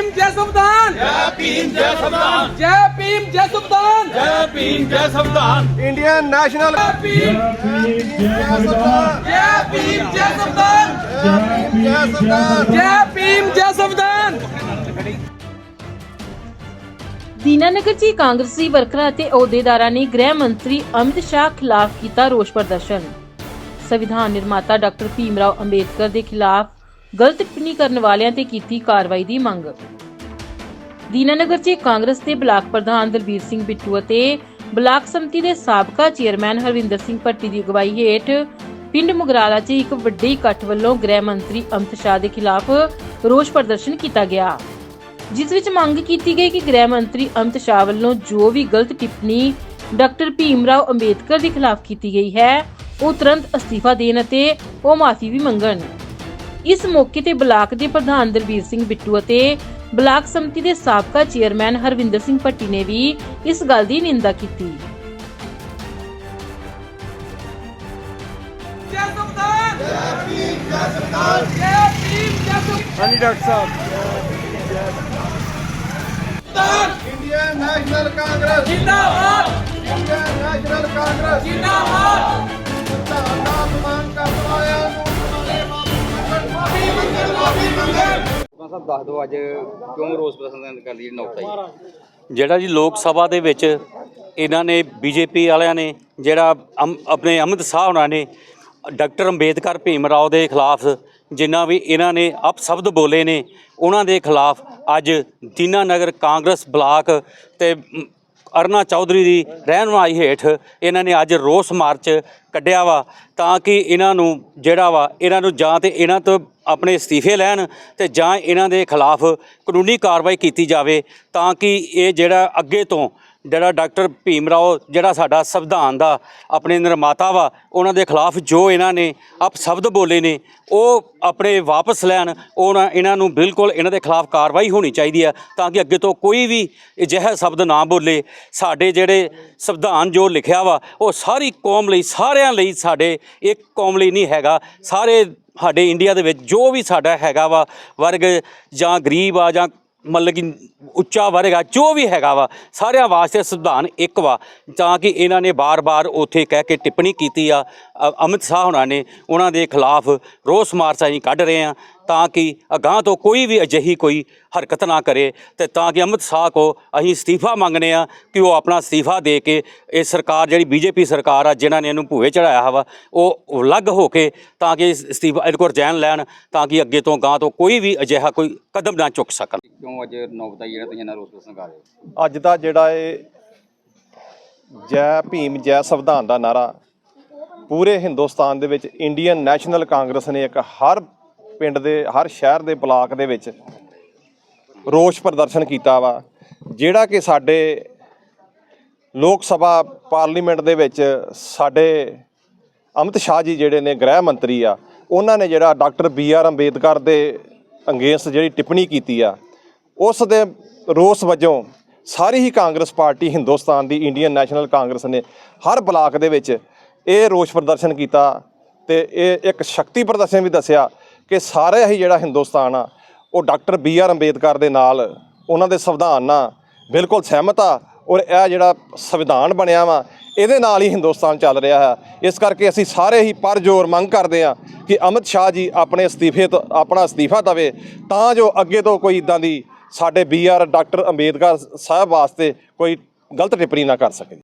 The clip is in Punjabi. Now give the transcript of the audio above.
ਭੀਮ ਜੈ ਸੰਵਿਧਾਨ ਜੈ ਭੀਮ ਜੈ ਸੰਵਿਧਾਨ ਜੈ ਭੀਮ ਜੈ ਸੰਵਿਧਾਨ ਜੈ ਭੀਮ ਜੈ ਸੰਵਿਧਾਨ ਇੰਡੀਅਨ ਨੈਸ਼ਨਲ ਜੈ ਭੀਮ ਜੈ ਭੀਮ ਜੈ ਸੰਵਿਧਾਨ ਜੈ ਸਰਦਾਰ ਜੈ ਭੀਮ ਜੈ ਸੰਵਿਧਾਨ ਦੀਨਾਨਗਰ 'ਚ ਕਾਂਗਰਸੀ ਵਰਕਰਾਂ ਅਤੇ ਅਹੁਦੇਦਾਰਾਂ ਨੇ ਗ੍ਰਹਿ ਮੰਤਰੀ ਅਮਿਤ ਸ਼ਾਹ ਖਿਲਾਫ ਕੀਤਾ ਰੋਸ ਪ੍ਰਦਰਸ਼ਨ। ਸੰਵਿਧਾਨ ਨਿਰਮਾਤਾ ਡਾਕਟਰ ਭੀਮਰਾਓ ਅੰਬੇਦਕਰ ਦੇ ਖਿਲਾਫ ਗਲਤ ਟਿੱਪਣੀ ਕਰਨ ਵਾਲਿਆਂ ਤੇ ਕੀਤੀ ਕਾਰਵਾਈ ਦੀ ਮੰਗ। ਦੀਨਾਨਗਰ 'ਚ ਕਾਂਗਰਸ ਦੇ ਬਲਾਕ ਪ੍ਰਧਾਨ ਦਲਬੀਰ ਸਿੰਘ ਬਿੱਟੂ ਅਤੇ ਬਲਾਕ ਸੰਮਤੀ ਦੇ ਸਾਬਕਾ ਚੇਅਰਮੈਨ ਹਰਵਿੰਦਰ ਸਿੰਘ ਭੱਟੀ ਦੀ ਅਗਵਾਈ ਹੇਠ ਪਿੰਡ ਮੁਗਰਾਲਾ 'ਚ ਇੱਕ ਵੱਡੇ ਇਕੱਠ ਵੱਲੋਂ ਗ੍ਰਹਿ ਮੰਤਰੀ ਅਮਿਤ ਸ਼ਾਹ ਦੇ ਖਿਲਾਫ ਰੋਸ ਪ੍ਰਦਰਸ਼ਨ ਕੀਤਾ ਗਿਆ। ਜਿਸ ਵਿੱਚ ਮੰਗ ਕੀਤੀ ਗਈ ਕਿ ਗ੍ਰਹਿ ਮੰਤਰੀ ਅਮਿਤ ਸ਼ਾਹ ਵੱਲੋਂ ਜੋ ਵੀ ਗਲਤ ਟਿੱਪਣੀ ਡਾਕਟਰ ਭੀਮ ਰਾਓ ਅੰਬੇਦਕਰ ਦੇ ਖਿਲਾਫ ਕੀਤੀ ਗਈ ਹੈ, ਉਹ ਤੁਰੰਤ ਅਸਤੀਫਾ ਦੇਣ ਅਤੇ ਉਹ ਮਾਫੀ ਵੀ ਮੰਗਣ। ਇਸ ਮੌਕੇ ਤੇ ਬਲਾਕ ਦੇ ਪ੍ਰਧਾਨ ਦਲਬੀਰ ਸਿੰਘ ਬਿੱਟੂ ਅਤੇ ਬਲਾਕ ਸੰਮਤੀ ਦੇ ਸਾਬਕਾ ਚੇਅਰਮੈਨ ਹਰਵਿੰਦਰ ਸਿੰਘ ਭੱਟੀ ਨੇ ਵੀ ਇਸ ਗੱਲ ਦੀ ਨਿੰਦਾ ਕੀਤੀ। ਹਾਂਜੀ ਡਾਕਟਰ ਸਾਹਿਬ। ਜਿੰਦਾਬਾਦ ਇੰਡੀਅਨ ਨੈਸ਼ਨਲ ਕਾਂਗਰਸ! ਜਿੰਦਾਬਾਦ! Indian National Congress! ਜਿੰਦਾਬਾਦ! ਸੰਵਿਧਾਨ ਦਾ ਅਪਮਾਨ ਸਾਹਿਬ ਦੱਸ ਦਿਓ ਅੱਜ ਕਿਉਂ ਰੋਸ ਪ੍ਰਦਰਸ਼ਨ ਕਰ ਲਈ ਨੌਕਤਾ ਜਿਹੜਾ ਜੀ ਲੋਕ ਸਭਾ ਦੇ ਵਿੱਚ ਇਹਨਾਂ ਨੇ ਬੀਜੇਪੀ ਵਾਲਿਆਂ ਨੇ, ਜਿਹੜਾ ਅਮ- ਆਪਣੇ ਅਮਿਤ ਸ਼ਾਹ ਉਹਨਾਂ ਨੇ, ਡਾਕਟਰ ਅੰਬੇਦਕਰ ਭੀਮ ਰਾਓ ਦੇ ਖਿਲਾਫ ਜਿੰਨਾ ਵੀ ਇਹਨਾਂ ਨੇ ਅਪਸ਼ਬਦ ਬੋਲੇ ਨੇ, ਉਹਨਾਂ ਦੇ ਖਿਲਾਫ ਅੱਜ ਦੀਨਾਨਗਰ ਕਾਂਗਰਸ ਬਲਾਕ ਤੇ ਅਰਨਾ ਚੌਧਰੀ ਦੀ ਰਹਿਨਮਾਈ ਹੇਠ ਇਹਨਾਂ ਨੇ ਅੱਜ ਰੋਸ ਮਾਰਚ ਕੱਢਿਆ ਵਾ ਤਾਂ ਕਿ ਇਹਨਾਂ ਨੂੰ ਜਿਹੜਾ ਵਾ, ਇਹਨਾਂ ਨੂੰ ਜਾਂ ਤੇ ਇਹਨਾਂ ਤੋਂ ਆਪਣੇ ਅਸਤੀਫੇ ਲੈਣ ਤੇ ਜਾਂ ਇਹਨਾਂ ਦੇ ਖਿਲਾਫ ਕਾਨੂੰਨੀ ਕਾਰਵਾਈ ਕੀਤੀ ਜਾਵੇ ਤਾਂ ਕਿ ਇਹ ਜਿਹੜਾ ਅੱਗੇ ਤੋਂ ਜਿਹੜਾ ਡਾਕਟਰ ਭੀਮ ਰਾਓ, ਜਿਹੜਾ ਸਾਡਾ ਸੰਵਿਧਾਨ ਦਾ ਆਪਣੇ ਨਿਰਮਾਤਾ ਵਾ, ਉਹਨਾਂ ਦੇ ਖਿਲਾਫ ਜੋ ਇਹਨਾਂ ਨੇ ਆਪ ਸ਼ਬਦ ਬੋਲੇ ਨੇ, ਉਹ ਆਪਣੇ ਵਾਪਸ ਲੈਣ ਉਹਨਾਂ ਇਹਨਾਂ ਨੂੰ ਬਿਲਕੁਲ ਇਹਨਾਂ ਦੇ ਖਿਲਾਫ ਕਾਰਵਾਈ ਹੋਣੀ ਚਾਹੀਦੀ ਆ ਤਾਂ ਕਿ ਅੱਗੇ ਤੋਂ ਕੋਈ ਵੀ ਅਜਿਹਾ ਸ਼ਬਦ ਨਾ ਬੋਲੇ। ਸਾਡੇ ਜਿਹੜੇ ਸੰਵਿਧਾਨ ਜੋ ਲਿਖਿਆ ਵਾ, ਉਹ ਸਾਰੀ ਕੌਮ ਲਈ, ਸਾਰਿਆਂ ਲਈ ਸਾਡੇ ਇੱਕ ਕੌਮ ਲਈ ਨਹੀਂ ਹੈਗਾ। ਸਾਰੇ ਸਾਡੇ ਇੰਡੀਆ ਦੇ ਵਿੱਚ ਜੋ ਵੀ ਸਾਡਾ ਹੈਗਾ ਵਾ, ਵਰਗ ਜਾਂ ਗਰੀਬ ਆ ਜਾਂ ਮਤਲਬ ਕਿ ਉੱਚਾ ਵਰਗਾ ਜੋ ਵੀ ਹੈਗਾ ਵਾ, ਸਾਰਿਆਂ ਵਾਸਤੇ ਸੰਵਿਧਾਨ ਇੱਕ ਵਾ। ਤਾਂ ਕਿ ਇਹਨਾਂ ਨੇ ਬਾਰ-ਬਾਰ ਉੱਥੇ ਕਹਿ ਕੇ ਟਿੱਪਣੀ ਕੀਤੀ ਆ। ਅ- ਅਮਿਤ ਸ਼ਾਹ ਹੋਣਾ ਨੇ, ਉਹਨਾਂ ਦੇ ਖਿਲਾਫ ਰੋਸ ਮਾਰਚ ਅਸੀਂ ਕੱਢ ਰਹੇ ਆ ਤਾਂ ਕਿ ਅਗਾਂਹ ਤੋਂ ਕੋਈ ਵੀ ਅਜਿਹੀ ਕੋਈ ਹਰਕਤ ਨਾ ਕਰੇ ਤੇ ਤਾਂ ਕਿ ਅਮਿਤ ਸ਼ਾਹ ਕੋ ਅਸੀਂ ਅਸਤੀਫਾ ਮੰਗਨੇ ਆ ਕਿ ਉਹ ਆਪਣਾ ਅਸਤੀਫਾ ਦੇ ਕੇ ਇਹ ਸਰਕਾਰ ਜਿਹੜੀ ਬੀਜੇਪੀ ਸਰਕਾਰ ਆ ਜਿਨ੍ਹਾਂ ਨੇ ਇਹਨੂੰ ਭੂਏ ਚੜਾਇਆ ਵਾ ਉਹ ਅਲੱਗ ਹੋ ਕੇ ਤਾਂ ਕਿ ਇਸ ਅਸਤੀਫਾ ਇਹਦੇ ਕੋਲ ਰਜੈਨ ਲੈਣ ਤਾਂ ਕਿ ਅੱਗੇ ਤੋਂ ਗਾਂ ਤੋਂ ਕੋਈ ਵੀ ਅਜਿਹਾ ਕੋਈ ਕਦਮ ਨਾ ਚੁੱਕ ਸਕਣ। ਕਿਉਂ ਅੱਜ ਨੌਕਤਾ ਜਿਹੜਾ ਤੁਸੀਂ ਇਹਨਾਂ ਰੋਸ ਪ੍ਰਦਰਸ਼ਨ ਕਰ ਰਹੇ ਹੋ? ਅੱਜ ਦਾ ਜਿਹੜਾ ਇਹ ਜੈ ਭੀਮ ਜੈ ਸੰਵਿਧਾਨ ਦਾ ਨਾਰਾ ਪੂਰੇ ਹਿੰਦੁਸਤਾਨ ਦੇ ਵਿੱਚ ਇੰਡੀਅਨ ਨੈਸ਼ਨਲ ਕਾਂਗਰਸ ਨੇ ਇੱਕ ਹਰ ਪਿੰਡ ਦੇ, ਹਰ ਸ਼ਹਿਰ ਦੇ ਬਲਾਕ ਦੇ ਵਿੱਚ ਰੋਸ ਪ੍ਰਦਰਸ਼ਨ ਕੀਤਾ ਵਾ, ਜਿਹੜਾ ਕਿ ਸਾਡੇ ਲੋਕ ਸਭਾ ਪਾਰਲੀਮੈਂਟ ਦੇ ਵਿੱਚ ਸਾਡੇ ਅਮਿਤ ਸ਼ਾਹ ਜੀ ਜਿਹੜੇ ਨੇ ਗ੍ਰਹਿ ਮੰਤਰੀ ਆ, ਉਹਨਾਂ ਨੇ ਜਿਹੜਾ ਡਾਕਟਰ ਬੀ ਆਰ ਅੰਬੇਦਕਰ ਦੇ ਅੰਗੇਂਸਟ ਜਿਹੜੀ ਟਿੱਪਣੀ ਕੀਤੀ ਆ, ਉਸ ਦੇ ਰੋਸ ਵਜੋਂ ਸਾਰੀ ਹੀ ਕਾਂਗਰਸ ਪਾਰਟੀ ਹਿੰਦੁਸਤਾਨ ਦੀ, ਇੰਡੀਅਨ ਨੈਸ਼ਨਲ ਕਾਂਗਰਸ ਨੇ ਹਰ ਬਲਾਕ ਦੇ ਵਿੱਚ ਇਹ ਰੋਸ ਪ੍ਰਦਰਸ਼ਨ ਕੀਤਾ ਤੇ ਇਹ ਇੱਕ ਸ਼ਕਤੀ ਪ੍ਰਦਰਸ਼ਨ ਵੀ ਦੱਸਿਆ ਕਿ ਸਾਰੇ ਹੀ ਜਿਹੜਾ ਹਿੰਦੁਸਤਾਨ ਆ, ਉਹ ਡਾਕਟਰ ਬੀ ਆਰ ਅੰਬੇਦਕਰ ਦੇ ਨਾਲ ਉਹਨਾਂ ਦੇ ਸੰਵਿਧਾਨ ਨਾਲ ਬਿਲਕੁਲ ਸਹਿਮਤ ਆ ਔਰ ਇਹ ਜਿਹੜਾ ਸੰਵਿਧਾਨ ਬਣਿਆ ਵਾ, ਇਹਦੇ ਨਾਲ ਹੀ ਹਿੰਦੁਸਤਾਨ ਚੱਲ ਰਿਹਾ ਹੈ। ਇਸ ਕਰਕੇ ਅਸੀਂ ਸਾਰੇ ਹੀ ਪਰ ਜ਼ੋਰ ਮੰਗ ਕਰਦੇ ਹਾਂ ਕਿ ਅਮਿਤ ਸ਼ਾਹ ਜੀ ਆਪਣੇ ਅਸਤੀਫੇ ਤੋਂ, ਆਪਣਾ ਅਸਤੀਫਾ ਦੇਵੇ, ਤਾਂ ਜੋ ਅੱਗੇ ਤੋਂ ਕੋਈ ਇਦਾਂ ਦੀ ਸਾਡੇ B R doctor Ambedkar sahib ਵਾਸਤੇ ਕੋਈ ਗਲਤ ਟਿੱਪਣੀ ਨਾ ਕਰ ਸਕੇ।